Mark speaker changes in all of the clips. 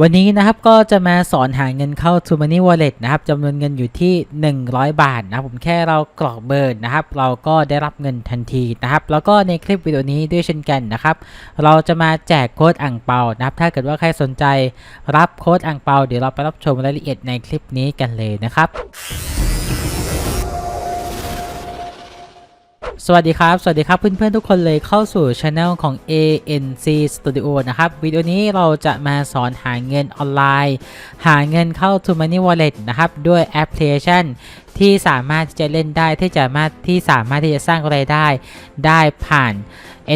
Speaker 1: วันนี้นะครับก็จะมาสอนหาเงินเข้า t o Money Wallet นะครับจำนวนเงินอยู่ที่ 100 บาทนะครับผมแค่เรากรอกเบอร์นะครับ เราก็ได้รับเงินทันทีนะครับ แล้วก็ในคลิปวิดีโอนี้ด้วยเช่นกันนะครับ เราจะมาแจกโค้ดอ่างเปานะครับ ถ้าเกิดว่าใครสนใจรับโค้ดอ่างเปาเดี๋ยวเราไปรับชมรายละเอียดในคลิปนี้กันเลยนะครับ สวัสดีครับ สวัสดีครับเพื่อนๆทุกคนเลยเข้าสู่ช anel ของ ANC Studio นะครับ วิดีโอนี้เราจะมาสอนหาเงินออนไลน์ หาเงินเข้า To Money Wallet นะครับ ด้วยแอปพลิเคชันที่สามารถที่จะเล่นได้ที่จะมาที่สามารถที่จะสร้างรายได้ได้ผ่าน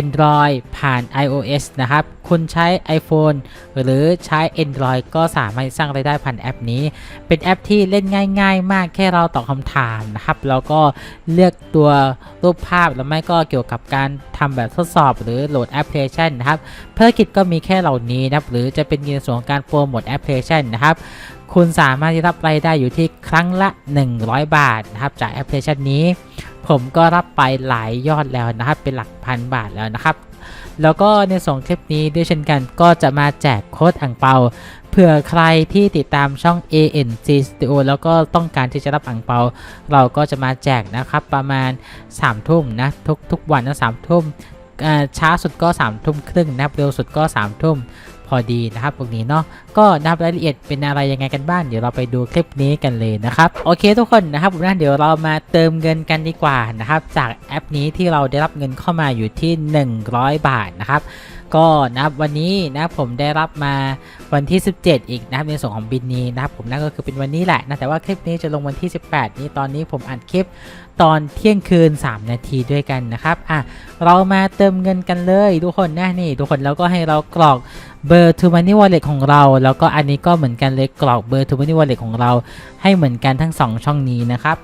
Speaker 1: Android ผ่าน iOS นะครับ คุณใช้ iPhone หรือใช้ Android ก็สามารถสร้างรายได้ผ่านแอปนี้ เป็นแอปที่เล่นง่าย ๆ มากแค่เราตอบคำถามนะครับ แล้วก็เลือกตัวรูปภาพแล้วไม่ก็เกี่ยวกับการทำแบบทดสอบ หรือโหลดแอปพลิเคชันนะครับภารกิจก็มีแค่เหล่านี้นะครับหรือจะเป็นในส่วนของการโปรโมทแอปพลิเคชันนะครับคุณสามารถที่รับรายได้อยู่ที่ครั้งละ 100 บาทนะครับจากแอปพลิเคชันนี้ ผมก็รับไปหลายยอดแล้วนะครับเป็นหลักพันบาทแล้วนะครับ แล้วก็ในส่งคลิปนี้ด้วยเช่นกันก็จะมาแจกโค้ดอ่างเปาเผื่อใครที่ติดตามช่อง ANC Studio แล้วก็ต้องการที่จะรับอ่างเปา เราก็จะมาแจกนะครับประมาณ3ทุ่มนะทุกทุกวันนะสามทุ่มช้าสุดก็3ามทุ่มครึ่งนะครับเร็วสุดก็3ามทุ่ม พอดีนะครับพวกนี้เนาะก็นะครับรายละเอียดเป็นอะไรยังไงกันบ้างเดี๋ยวเราไปดูคลิปนี้กันเลยนะครับโอเคทุกคนนะครับผมนะเดี๋ยวเรามาเติมเงินกันดีกว่านะครับจากแอปนี้ที่เราได้รับเงินเข้ามาอยู่ที่ 100 บาทนะครับ ก็นะครับวันนี้นะครับผมได้รับมาวันที่ 17 อีกนะครับในส่วนของบินนี้นะครับผมนั่นก็คือเป็นวันนี้แหละนะแต่ว่าคลิปนี้จะลงวันที่ 18 นี้ตอนนี้ผมอัดคลิปตอนเที่ยงคืน 3 นาทีด้วยกันนะครับอะเรามาเติมเงินกันเลยทุกคนนะนี่ทุกคนแล้วก็ให้เรากรอกเบอร์ To Money Wallet ของเรา แล้วก็อันนี้ก็เหมือนกันเลยกรอกเบอร์ To Money Wallet ของเรา ให้เหมือนกันทั้ง 2 ช่องนี้นะครับ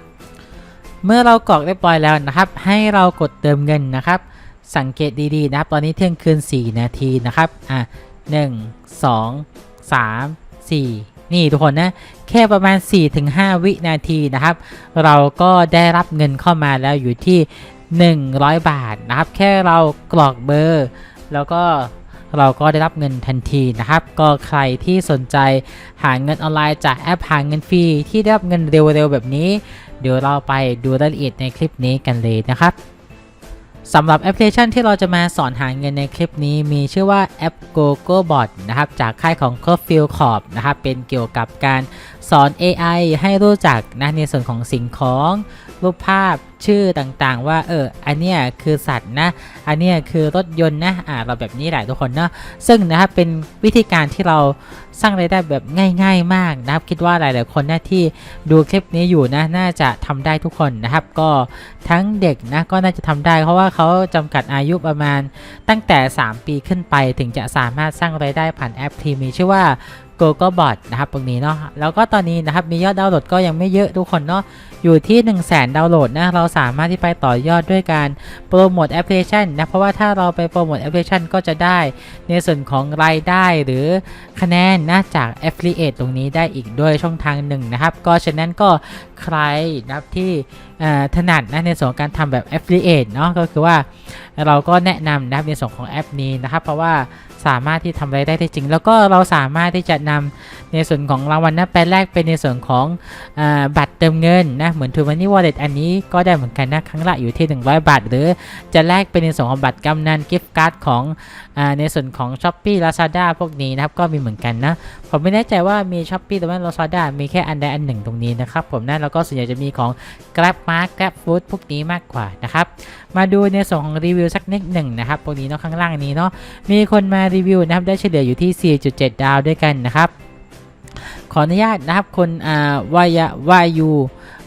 Speaker 1: เมื่อเรากรอกเรียบร้อยแล้วนะครับ ให้เรากดเติมเงินนะครับ สังเกตดีๆนะครับ ตอนนี้เที่ยงคืน 4 นาทีนะครับ อะ1 2 3 4นี่ทุกคนนะ แค่ประมาณ 4-5 วินาทีนะครับ เราก็ได้รับเงินเข้ามาแล้วอยู่ที่ 100 บาทนะครับ แค่เรากรอกเบอร์ แล้วก็เราก็ได้รับเงินทันทีนะครับ ก็ใครที่สนใจหาเงินออนไลน์จากแอปหาเงินฟรีที่ได้รับเงินเร็วๆแบบนี้ เดี๋ยวเราไปดูรายละเอียดในคลิปนี้กันเลยนะครับ สำหรับแอปพลิเคชันที่เราจะมาสอนหาเงินในคลิปนี้มีชื่อว่าแอป GoGo Bot นะครับจากค่ายของ c o f i e l Corp นะครับเป็นเกี่ยวกับการ สอน AI ให้รู้จักนะในส่วนของสิ่งของรูปภาพชื่อต่างๆ ว่าเอออันเนี้ยคือสัตว์นะ อันเนี้ยคือรถยนต์นะอ่าเราแบบนี้แหละทุกคนเนาะซึ่งนะครับเป็นวิธีการที่เราสร้างรายได้แบบง่าย ๆ มากนะครับ คิดว่าหลายๆคนนะที่ดูคลิปนี้อยู่นะน่าจะทำได้ทุกคนนะครับ ก็ทั้งเด็กนะก็น่าจะทำได้เพราะว่าเขาจำกัดอายุประมาณตั้งแต่ 3 ปีขึ้นไปถึงจะสามารถสร้างรายได้ผ่านแอปที่มีชื่อว่า g o g o b o t นะครับตรงนี้เนาะแล้วก็ตอนนี้นะครับมียอดดาวน์โหลดก็ยังไม่เยอะทุกคนเนาะอยู่ที่ 1 0 0 0 0แสนดาวน์โหลดนะเราสามารถที่ไปต่อยอดด้วยการโปรโมทแอปพลิเคชันนะเพราะว่าถ้าเราไปโปรโมทแอปพลิเคชันก็จะได้ในส่วนของรายได้หรือคะแนนนะจาก Affiliate ตรงนี้ได้อีกด้วยช่องทางหนึ่งนะครับก็ฉะนั้นก็ใครนะครับที่ถนัดนะในส่วนของการทำแบบ Affiliate เนาะก็คือว่าเราก็แนะนำนะครับในส่วนของแอปนี้นะครับเพราะว่า สามารถที่ทำรายได้ได้จริง แล้วก็เราสามารถที่จะนำในส่วนของรางวัลนะไปแลกเป็นในส่วนของอบัตรเติมเงินนะเหมือน t ู Money Wallet อันนี้ก็ได้เหมือนกันนะครั้งละอยู่ที่ 100 บาท หรือจะแลกเป็นในส่วนของบัตรกำนันกิฟต์การ์ดของอในส่วนของ s h อ p e e Lazada พวกนี้นะครับก็มีเหมือนกันนะผมไม่แน่ใจว่ามี s h อ p e e หรือว่า Lazada มีแค่อันใดอันหนึ่งตรงนี้นะครับผมนะแล้วก็ส่วนใหญ่จะมีของ Grab Mark Grab Food พวกนี้มากกว่านะครับมาดูในส่วนของรีวิวสักนิดหนึ่งนะครับตรงนี้เนาะข้างล่างนี้เนาะมีคนมารีวิวนะครับได้เฉลี่ยอยู่ที่ 4.7 ดาวด้วยกันนะครับ ขออนุญาตนะครับคนอ่าวายวายู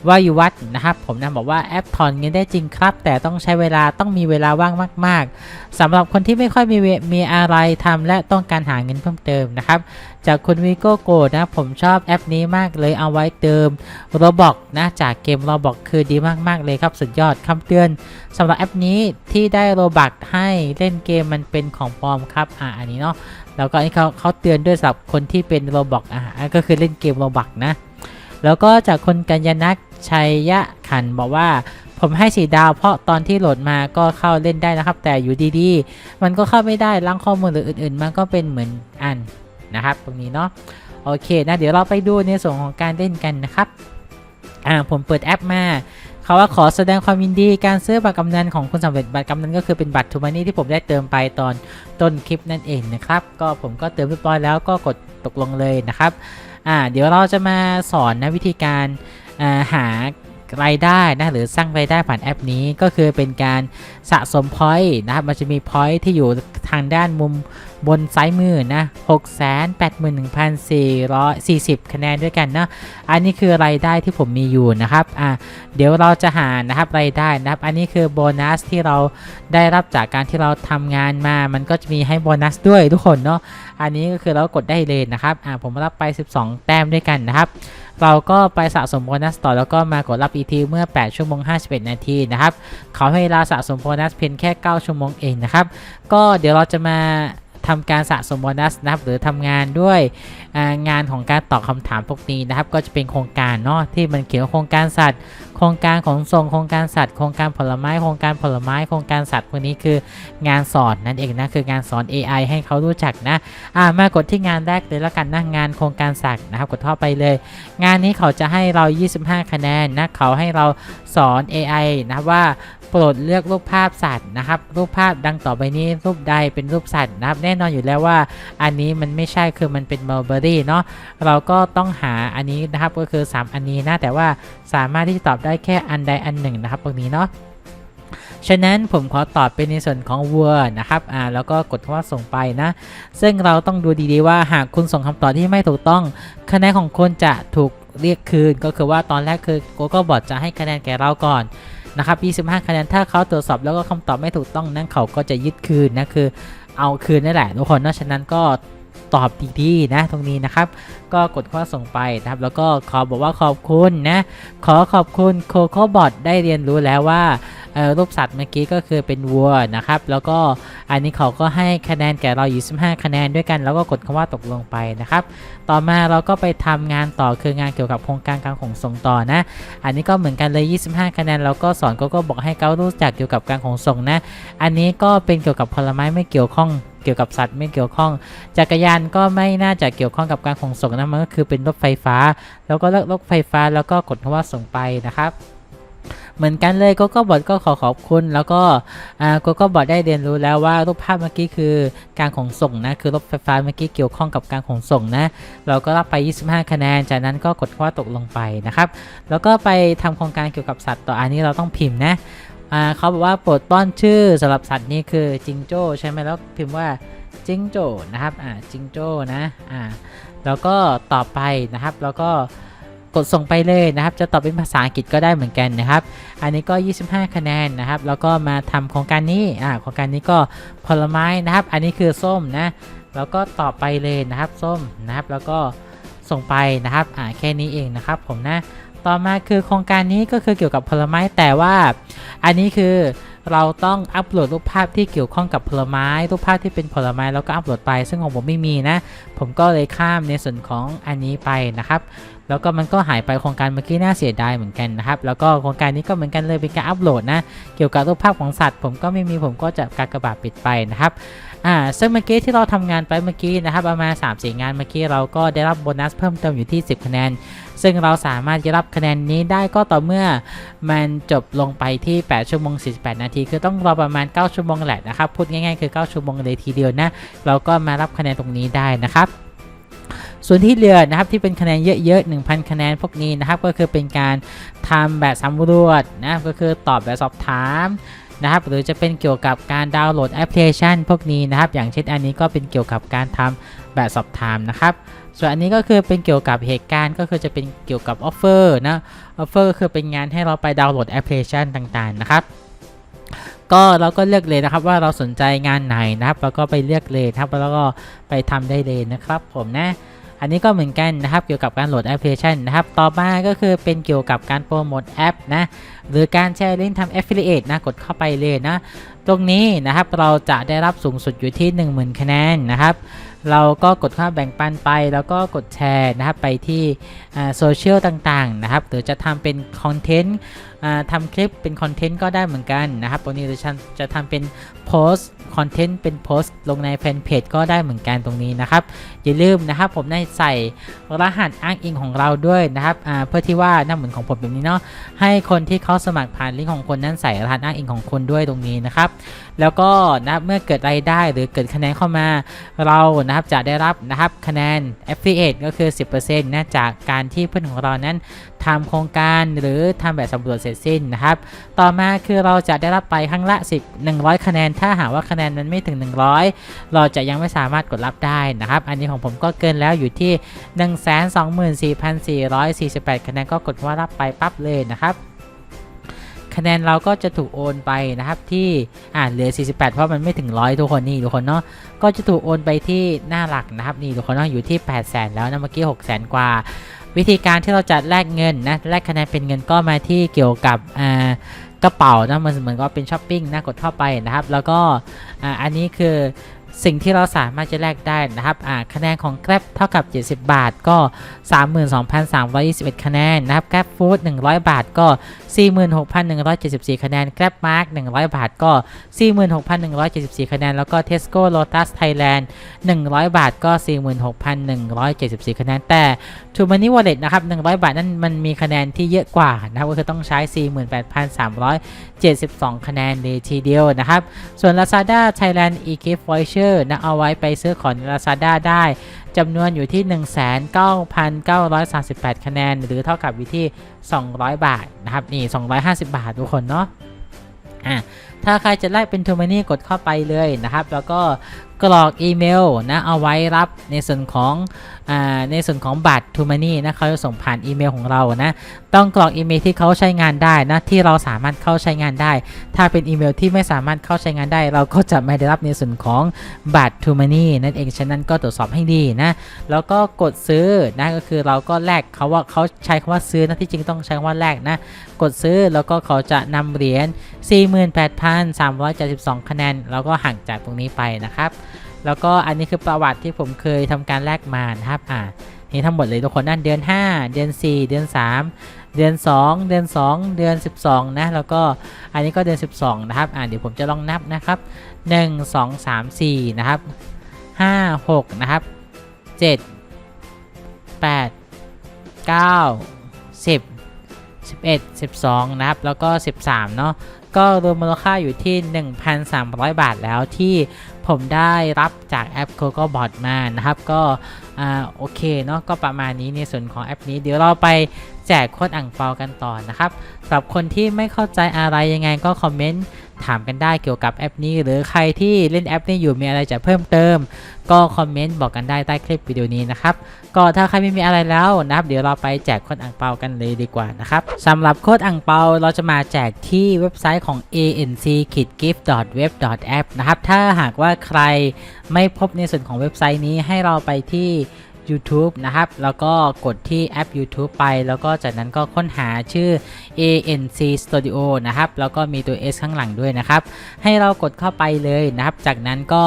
Speaker 1: วายุวัฒน์นะครับผมนะบอกว่าแอปถอนเงินได้จริงครับ แต่ต้องใช้เวลาต้องมีเวลาว่างมาก ๆสำหรับคนที่ไม่ค่อยมีเวมีอะไรทำและต้องการหาเงินเพิ่มเติมนะครับ จากคุณวิโก้โกนะผมชอบแอปนี้มากเลยเอาไว้เติมโรบอกนะจากเกมโรบอกคือดีมาก ๆ เลยครับสุดยอดคำเตือนสำหรับแอปนี้ที่ได้โรบักให้เล่นเกมมันเป็นของปลอมครับอ่าอันนี้เนาะแล้วก็อันนี้เขาเขาเตือนด้วยสำหรับคนที่เป็นโรบอกอ่าก็คือเล่นเกมโรบักนะแล้วก็จากคนกัญญนัก ชัยยะขันบอกว่า ผมให้สีดาวเพราะตอนที่โหลดมาก็เข้าเล่นได้นะครับ แต่อยู่ดีๆ มันก็เข้าไม่ได้ล้างข้อมูลหรืออื่นๆ มันก็เป็นเหมือนอันนะครับ ตรงนี้เนาะโอเคนะเดี๋ยวเราไปดูในส่วนของการเล่นกันนะครับอ่าผมเปิดแอปมาเขาว่าขอแสดงความยินดีการซื้อบัตรกำนันของคุณสำเร็จบัตรกำนันก็คือเป็นบัตรทูมานี่ที่ผมได้เติมไปตอนต้นคลิปนั่นเองนะครับ ก็ผมก็เติมเรียบร้อยแล้วก็กดตกลงเลยนะครับอ่าเดี๋ยวเราจะมาสอนนะวิธีการ หารายได้นะหรือสร้างรายได้ผ่านแอปนี้ก็คือเป็นการสะสมพอยต์นะครับมันจะมีพอยต์ที่อยู่ทางด้านมุมบนซ้ายมือนะ 681,440 คะแนนด้วยกันนะ อันนี้คือรายได้ที่ผมมีอยู่นะครับอ่าเดี๋ยวเราจะหานะครับรายได้นะครับ อันนี้คือโบนัสที่เราได้รับจากการที่เราทำงานมา มันก็จะมีให้โบนัสด้วยทุกคนเนาะ อันนี้ก็คือเรากดได้เลยนะครับอ่าผมรับไป 12 แต้มด้วยกันนะครับ เราก็ไปสะสมโบนัสต่อแล้วก็มากดรับอีทีเมื่อ 8 ชั่วโมง 51 นาทีนะครับ เขาให้เวลาสะสมโบนัสเพียงแค่ 9 ชั่วโมงเองนะครับ ก็เดี๋ยวเราจะมา ทำการสะสมโบนัสนะครับหรือทำงานด้วยงานของการตอบคำถามพวกนี้นะครับ ก็จะเป็นโครงการเนาะที่มันเขียนว่าโครงการสัตว์ โครงการขนส่งโครงการสัตว์โครงการผลไม้โครงการผลไม้โครงการสัตว์พวกนี้คืองานสอนนั่นเองนะคืองานสอน AI ให้เขารู้จักนะอ่ามากดที่งานแรกเลยล้วกันนะงานโครงการสัตว์นะครับกดเข้าไปเลย งานนี้เขาจะให้เรา 25 คะแนนนะเขาให้เราสอน AI นะว่า ปรดเลือกรูปภาพสัตว์นะครับ รูปภาพดังต่อไปนี้รูปใดเป็นรูปสัตว์นะครับ แน่นอนอยู่แล้วว่าอันนี้มันไม่ใช่คือมันเป็น mulberry เนาะเราก็ต้องหาอันนี้นะครับก็คือ 3 อันนี้นะแต่ว่าสามารถที่จะตอบได้แค่อันใดอันหนึ่งนะครับตรงนี้เนาะฉะนั้นผมขอตอบเป็นในส่วนของวัวนะครับ อ่า แล้วก็กดคำว่าส่งไปนะ ซึ่งเราต้องดูดีๆว่าหากคุณส่งคำตอบที่ไม่ถูกต้อง คะแนนของคุณจะถูกเรียกคืน ก็คือว่าตอนแรกคือ Google Bot จะให้คะแนนแก่เราก่อน นะครับ25คะแนนถ้าเขาตรวจสอบแล้วก็คำตอบไม่ถูกต้องนั้นเขาก็จะยึดคืนนะคือเอาคืนนั่นแหละทุกคนเนอะฉะนั้นก็ ตอบดีๆนะ ตรงนี้นะครับ ก็กดข้อส่งไปนะครับ แล้วก็ขอบอกว่าขอบคุณนะ ขอขอบคุณโคโค่บอทได้เรียนรู้แล้วว่ารูปสัตว์เมื่อกี้ก็คือเป็นวัวนะครับ แล้วก็อันนี้เขาก็ให้คะแนนแก่เราอยู่15คะแนนด้วยกัน แล้วก็กดคำว่าตกลงไปนะครับ ต่อมาเราก็ไปทำงานต่อคืองานเกี่ยวกับโครงการการขนส่งต่อนะ อันนี้ก็เหมือนกันเลย 25 คะแนนเราก็สอนก็ก็บอกให้เขารู้จักเกี่ยวกับการขนส่งนะ อันนี้ก็เป็นเกี่ยวกับผลไม้ไม่เกี่ยวข้อง เกี่ยวกับสัตว์ไม่เกี่ยวข้อง จักรยานก็ไม่น่าจะเกี่ยวข้องกับการขนส่งนะมันก็คือเป็นรถไฟฟ้า แล้วก็เลือกรถไฟฟ้าแล้วก็กดคำว่าส่งไปนะครับเหมือนกันเลยก็ก็บอทก็ขอขอบคุณ แล้วก็อ่าก็ก็บอทได้เรียนรู้แล้วว่ารูปภาพเมื่อกี้คือการขนส่งนะคือรถไฟฟ้าเมื่อกี้เกี่ยวข้องกับการขนส่งนะ เราก็รับไป 25 คะแนน จากนั้นก็กดคำว่าตกลงไปนะครับ แล้วก็ไปทำโครงการเกี่ยวกับสัตว์ต่ออันนี้เราต้องพิมพ์นะ อ่าเขาบอกว่าโปรดป้อนชื่อสำหรับสัตว์นี้คือจิงโจ้ใช่ไหมแล้วพิมพ์ว่าจิงโจ้นะครับอ่าจิงโจ้นะอ่าแล้วก็ต่อไปนะครับแล้วก็กดส่งไปเลยนะครับ จะตอบเป็นภาษาอังกฤษก็ได้เหมือนกันนะครับ อันนี้ก็ 25 คะแนนนะครับ แล้วก็มาทำโครงการนี้อ่าโครงการนี้ก็ผลไม้นะครับ อันนี้คือส้มนะแล้วก็ต่อไปเลยนะครับส้มนะครับ แล้วก็ส่งไปนะครับอ่าแค่นี้เองนะครับ ผมนะ ต่อมาคือโครงการนี้ก็คือเกี่ยวกับผลไม้แต่ว่าอันนี้คือเราต้องอัปโหลดรูปภาพที่เกี่ยวข้องกับผลไม้รูปภาพที่เป็นผลไม้แล้วก็อัปโหลดไป ซึ่งของผมไม่มีนะ ผมก็เลยข้ามในส่วนของอันนี้ไปนะครับ แล้วก็มันก็หายไปโครงการเมื่อกี้น่าเสียดายเหมือนกันนะครับ แล้วก็โครงการนี้ก็เหมือนกันเลยเป็นการอัปโหลดนะ เกี่ยวกับรูปภาพของสัตว์ ผมก็ไม่มีผมก็จะกากบาทปิดไปนะครับอ่าซึ่งเมื่อกี้ที่เราทำงานไปเมื่อกี้นะครับประมาณ3 4งานเมื่อกี้เราก็ได้รับโบนัสเพิ่มเติมอยู่ที่ 10คะแนน ซึ่งเราสามารถจะรับคะแนนนี้ได้ก็ต่อเมื่อมันจบลงไปที่ 8 ชั่วโมง 48 นาที คือต้องรอประมาณ 9 ชั่วโมงแหละนะครับ พูดง่ายๆ คือ 9 ชั่วโมงเลยทีเดียวนะ เราก็มารับคะแนนตรงนี้ได้นะครับส่วนที่เหลือนะครับที่เป็นคะแนนเยอะๆ 1,000 คะแนนพวกนี้นะครับก็คือเป็นการทำแบบสำรวจนะก็คือตอบแบบสอบถามนะครับหรือจะเป็นเกี่ยวกับการดาวน์โหลดแอปพลิเคชัน พวกนี้นะครับอย่างเช่นอันนี้ก็เป็นเกี่ยวกับการทำแบบสอบถามนะครับ ส่วนอันนี้ก็คือเป็นเกี่ยวกับเหตุการณ์ก็คือจะเป็นเกี่ยวกับออฟเฟอร์นะออฟเฟอร์ก็คือเป็นงานให้เราไปดาวน์โหลดแอปพลิเคชันต่างๆนะครับก็เราก็เลือกเลยนะครับว่าเราสนใจงานไหนนะครับเราก็ไปเลือกเลยครับแล้วก็ไปทำได้เลยนะครับ ผมนะ อันนี้ก็เหมือนกันนะครับเกี่ยวกับการโหลดแอปพลิเคชันนะครับ ต่อมาก็คือเป็นเกี่ยวกับการโปรโมทแอปนะหรือการแชร์ลิงก์ทำ Affiliate นะกดเข้าไปเลยนะ ตรงนี้นะครับเราจะได้รับสูงสุดอยู่ที่ 10,000 คะแนนนะครับ เราก็กดเข้าแบ่งปันไป แล้วก็กดแชร์นะครับไปที่โซเชียลต่างๆนะครับหรือจะทำเป็นคอนเทนต์ทำคลิปเป็นคอนเทนต์ก็ได้เหมือนกันนะครับวันนี้จะจะทำเป็น สต์คอนเทนต์เป็นโพสต์ลงในแฟนเพจก็ได้เหมือนกันตรงนี้นะครับ อย่าลืมนะครับผมได้ใส่รหัสอ้างอิงของเราด้วยนะครับเพื่อที่ว่าหน้าเหมือนของผมแบบนี้เนาะให้คนที่เขาสมัครผ่านลิงก์ของคนนั้นใส่รหัสอ้างอิงของคนด้วยตรงนี้นะครับ แล้วก็นะเมื่อเกิดรายได้หรือเกิดคะแนนเข้ามา เรานะครับจะได้รับนะครับคะแนน affiliate ก็คือ 10%นะจากการที่เพื่อนของเรานั้นทำโครงการหรือทำแบบสำรวจเสร็จสิ้นนะครับ ต่อมาคือเราจะได้รับไปครั้งละ 10 100 คะแนนถ้า้าหากว่าคะแนนมันไม่ถึง 100 เราจะยังไม่สามารถกดรับได้นะครับ อันนี้ของผมก็เกินแล้วอยู่ที่ 124,448 คะแนนก็กดว่ารับไปปั๊บเลยนะครับคะแนนเราก็จะถูกโอนไปนะครับที่อ่าเหลือ 48 เพราะมันไม่ถึงร้อยทุกคนนี่ทุกคนเนาะก็จะถูกโอนไปที่หน้าหลักนะครับนี่ทุกคนเนาะอยู่ที่ 8 0 0 0 0 0แล้วนะเมื่อกี้6 0 0 0 0กว่า วิธีการที่เราจะแลกเงินนะแลกคะแนนเป็นเงินก็มาที่เกี่ยวกับอ่า กระเป๋านะมันเหมือนก็เป็นช้อปปิ้งนะกดเข้าไปนะครับ แล้วก็อันนี้คือ สิ่งที่เราสามารถจะแลกได้นะครับคะแนนของ Grab เท่ากับ 70 บาทก็ 32,321 คะแนนนะครับ Grab Food 100 บาทก็ 46,174 คะแนน Grab Mark 100 บาทก็ 46,174 คะแนน แล้วก็ Tesco Lotus Thailand 100 บาทก็ 46,174 คะแนน แต่ t o Money Wallet นะครับ 100 บาทนั้นมันมีคะแนนที่เยอะกว่านะครับก็คือต้องใช้ 48,372 คะแนนเลยทีเดียวนะครับ ส่วน Lazada Thailand e-gift voucher นะเอาไว้ไปซื้อของใน Lazada ได้จำนวนอยู่ที่ 19,938 คะแนน หรือเท่ากับอยู่ที่ 200 บาทนะครับนี่ 250 บาททุกคนเนาะอะถ้าใครจะแลกเป็น t o m o ney กดเข้าไปเลยนะครับ แล้วก็กรอกอีเมลนะเอาไว้รับในส่วนของอในส่วนของบัตร t o m o ney นะเขาจะส่งผ่านอีเมลของเรานะ ต้องกรอกอีเมลที่เขาใช้งานได้นะที่เราสามารถเข้าใช้งานได้ ถ้าเป็นอีเมลที่ไม่สามารถเข้าใช้งานได้ เราก็จะไม่ได้รับในส่วนของบัตร t o m o ney นั่นเองฉะนั้นก็ตรวจสอบให้ดีนะ แล้วก็กดซื้อนะก็คือเราก็แลกเขาว่าเขาใช้คำว่าซื้อนะที่จริงต้องใช้คำว่าแลกนะกดซื้อแล้วก็เขาจะนำเหรียญ48,372 คะแนน แล้วก็หักจากตรงนี้ไปนะครับ แล้วก็อันนี้คือประวัติที่ผมเคยทำการแลกมานะครับ อ่า นี่ทั้งหมดเลยทุกคนนั่นเดือน 5 เดือน 4 เดือน 3 เดือน 2 เดือน 2 เดือน 12 นะ แล้วก็อันนี้ก็เดือน 12 นะครับ อ่าเดี๋ยวผมจะลองนับนะครับ 1 2 3 4 นะครับ 5 6 นะครับ 7 8 9 10 11 12 นะครับ แล้วก็ 13 เนาะก็รวมมูลค่าอยู่ที่ 1,300 บาทแล้วที่ผมได้รับจากแอป c o c o b o t มานะครับ ก็อ่าโอเคเนาะก็ประมาณนี้ในส่วนของแอปนี้เดี๋ยวเราไปแจกโค้ดอ่างเปากันต่อนะครับสำหรับคนที่ไม่เข้าใจอะไรยังไงก็คอมเมนต์ ถามกันได้เกี่ยวกับแอปนี้ หรือใครที่เล่นแอปนี้อยู่มีอะไรจะเพิ่มเติม ก็คอมเมนต์บอกกันได้ใต้คลิปวิดีโอนี้นะครับก็ถ้าใครไม่มีอะไรแล้วนะครับ เดี๋ยวเราไปแจกโค้ดอ่างเปากันเลยดีกว่านะครับสำหรับโค้ดอ่างเปาเราจะมาแจกที่เว็บไซต์ของ anc-gift.web.app นะครับถ้าหากว่าใครไม่พบในส่วนของเว็บไซต์นี้ให้เราไปที่ YouTube นะครับ แล้วก็กดที่แอป YouTube ไป แล้วก็จากนั้นก็ค้นหาชื่อ ANC Studio นะครับ แล้วก็มีตัว S ข้างหลังด้วยนะครับ ให้เรากดเข้าไปเลยนะครับ จากนั้นก็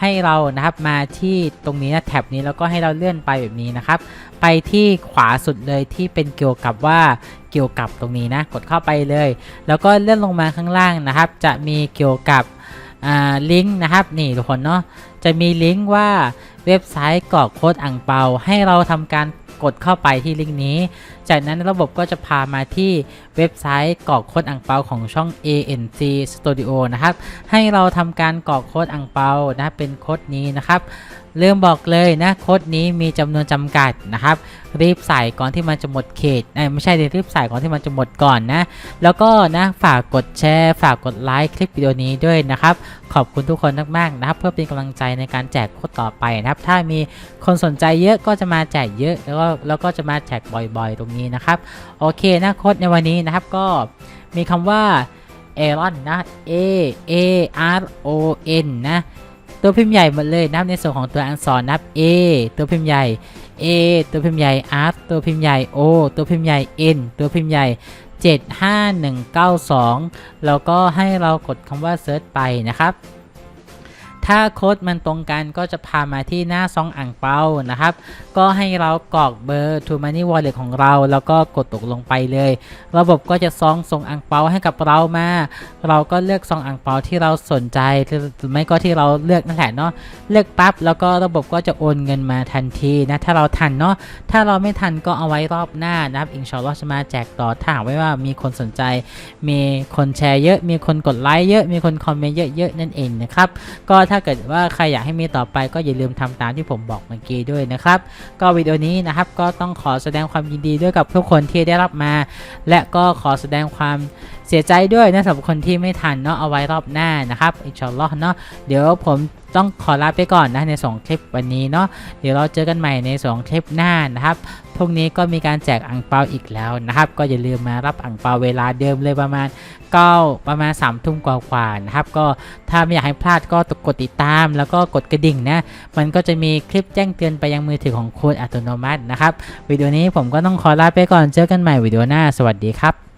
Speaker 1: ให้เรานะครับมาที่ตรงนี้นะแท็บนี้แล้วก็ให้เราเลื่อนไปแบบนี้นะครับ ไปที่ขวาสุดเลยที่เป็นเกี่ยวกับว่าเกี่ยวกับตรงนี้นะ กดเข้าไปเลย แล้วก็เลื่อนลงมาข้างล่างนะครับ จะมีเกี่ยวกับอ่าลิงก์นะครับนี่ทุกคนเนาะจะมีลิงก์ว่า เว็บไซต์กรอกโค้ดอ่างเปาให้เราทำการกดเข้าไปที่ลิงก์นี้จากนั้นระบบก็จะพามาที่เว็บไซต์กรอกโค้ดอ่งเปาของช่อง ANC Studio นะครับ ให้เราทำการกรอกโค้ดอ่งเปานะเป็นโค้ดนี้นะครับเริ่มบอกเลยนะโค้ดนี้มีจำนวนจำกัดนะครับ รีบใส่ก่อนที่มันจะหมดเขตไม่ใช่ดิรีบใส่ก่อนที่มันจะหมดก่อนนะ แล้วก็นะฝากกดแชร์ ฝากกดไลค์คลิปวิดีโอนี้ด้วยนะครับ ขอบคุณทุกคนมากๆนะครับ เพื่อเป็นกำลังใจในการแจกโค้ดต่อไปนะครับ ถ้ามีคนสนใจเยอะก็จะมาแจกเยอะแล้วก็แล้วก็จะมาแจกบ่อยๆ ตรงนี้นะครับ โอเคนะโค้ดในวันนี้นะครับก็มีคำว่าเอรอนนะ A A R O N นะตัวพิมพ์ใหญ่หมดเลยนะครับในส่วนของตัวอักษรนับ A ตัวพิมพ์ใหญ่ A ตัวพิมพ์ใหญ่ R ตัวพิมพ์ใหญ่ O ตัวพิมพ์ใหญ่ N ตัวพิมพ์ใหญ่ 75192 แล้วก็ให้เรากดคำว่า search ไปนะครับ ถ้าโค้ดมันตรงกันก็จะพามาที่หน้าซองอ่างเปานะครับ ก็ให้เรากรอกเบอร์ t o Money Wallet ของเรา แล้วก็กดตกลงไปเลย ระบบก็จะซองส่งอ่างเปาให้กับเรามา เราก็เลือกซองอ่างเปาที่เราสนใจหรือไม่ก็ที่เราเลือกนั่นแหละเนาะ เลือกปั๊บแล้วก็ระบบก็จะโอนเงินมาทันทีนะ ถ้าเราทันเนาะ ถ้าเราไม่ทันก็เอาไว้รอบหน้านะครับ อินชาอัลล์จะมาแจกต่อถ้าหากไว้ว่ามีคนสนใจ มีคนแชร์เยอะ มีคนกดไลค์เยอะ มีคนคอมเมนต์เยอะๆนั่นเองนะครับ ก็ถ้าเกิดว่าใครอยากให้มีต่อไปก็อย่าลืมทำตามที่ผมบอกเมื่อกี้ด้วยนะครับ ก็วิดีโอนี้นะครับก็ต้องขอแสดงความยินดีด้วยกับทุกคนที่ได้รับมา และก็ขอแสดงความ เสียใจด้วยนะสำหรับคนที่ไม่ทันเนาะเอาไว้รอบหน้านะครับอินชาอัลลอฮ์เนาะเดี๋ยวผมต้องขอลาไปก่อนนะในสองคลิปวันนี้เนาะเดี๋ยวเราเจอกันใหม่ในสองคลิปหน้านะครับพรุ่งนี้ก็มีการแจกอ่งเปาอีกแล้วนะครับ ก็อย่าลืมมารับอ่งเปาเวลาเดิมเลยประมาณ9ประมาณ3ามทุ่มกว่าๆนะครับ ก็ถ้าไม่อยากให้พลาดก็กดติดตาม แล้วก็กดกระดิ่งนะ มันก็จะมีคลิปแจ้งเตือนไปยังมือถือของคุณอัตโนมัตินะครับวิดีโอนี้ผมก็ต้องขอลาไปก่อนเจอกันใหม่วิดีโอหน้า สวัสดีครับ